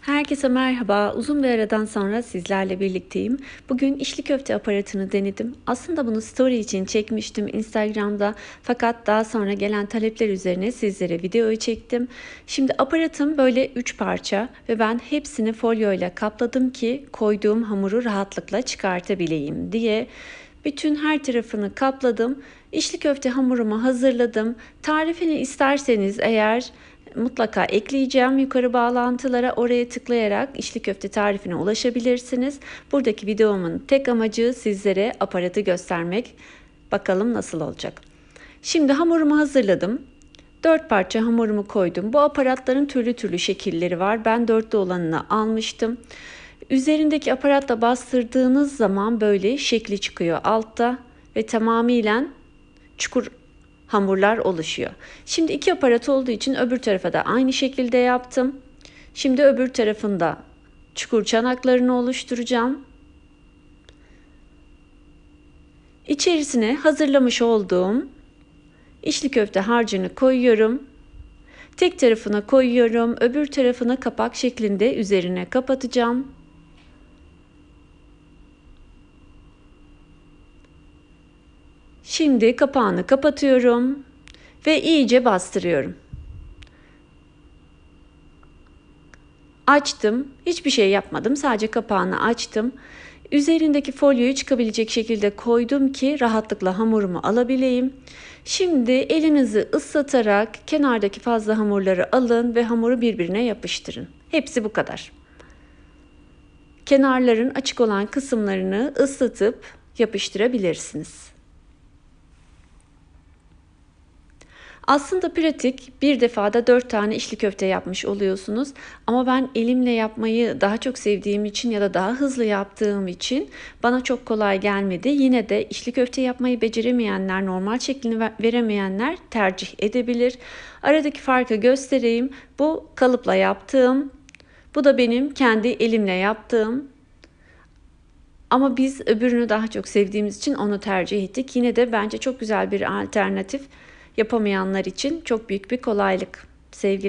Herkese merhaba. Uzun bir aradan sonra sizlerle birlikteyim. Bugün içli köfte aparatını denedim. Aslında bunu story için çekmiştim Instagram'da. Fakat daha sonra gelen talepler üzerine sizlere videoyu çektim. Şimdi aparatım böyle 3 parça ve ben hepsini folyo ile kapladım ki koyduğum hamuru rahatlıkla çıkartabileyim diye. Bütün her tarafını kapladım. İçli köfte hamurumu hazırladım. Tarifini isterseniz eğer mutlaka ekleyeceğim yukarı bağlantılara oraya tıklayarak içli köfte tarifine ulaşabilirsiniz. Buradaki videomun tek amacı sizlere aparatı göstermek. Bakalım nasıl olacak. Şimdi hamurumu hazırladım. Dört parça hamurumu koydum. Bu aparatların türlü türlü şekilleri var. Ben dörtlü olanını almıştım. Üzerindeki aparatla bastırdığınız zaman böyle şekli çıkıyor altta ve tamamıyla çukur hamurlar oluşuyor. Şimdi iki aparat olduğu için öbür tarafa da aynı şekilde yaptım. Şimdi öbür tarafında çukur çanaklarını oluşturacağım. İçerisine hazırlamış olduğum içli köfte harcını koyuyorum. Tek tarafına koyuyorum, öbür tarafına kapak şeklinde üzerine kapatacağım. Şimdi kapağını kapatıyorum ve iyice bastırıyorum. Açtım. Hiçbir şey yapmadım. Sadece kapağını açtım. Üzerindeki folyoyu çıkabilecek şekilde koydum ki rahatlıkla hamurumu alabileyim. Şimdi elinizi ıslatarak kenardaki fazla hamurları alın ve hamuru birbirine yapıştırın. Hepsi bu kadar. Kenarların açık olan kısımlarını ıslatıp yapıştırabilirsiniz. Aslında pratik bir defada 4 tane içli köfte yapmış oluyorsunuz. Ama ben elimle yapmayı daha çok sevdiğim için ya da daha hızlı yaptığım için bana çok kolay gelmedi. Yine de içli köfte yapmayı beceremeyenler, normal şeklini veremeyenler tercih edebilir. Aradaki farkı göstereyim. Bu kalıpla yaptığım, bu da benim kendi elimle yaptığım. Ama biz öbürünü daha çok sevdiğimiz için onu tercih ettik. Yine de bence çok güzel bir alternatif yapamayanlar için çok büyük bir kolaylık. Sevgili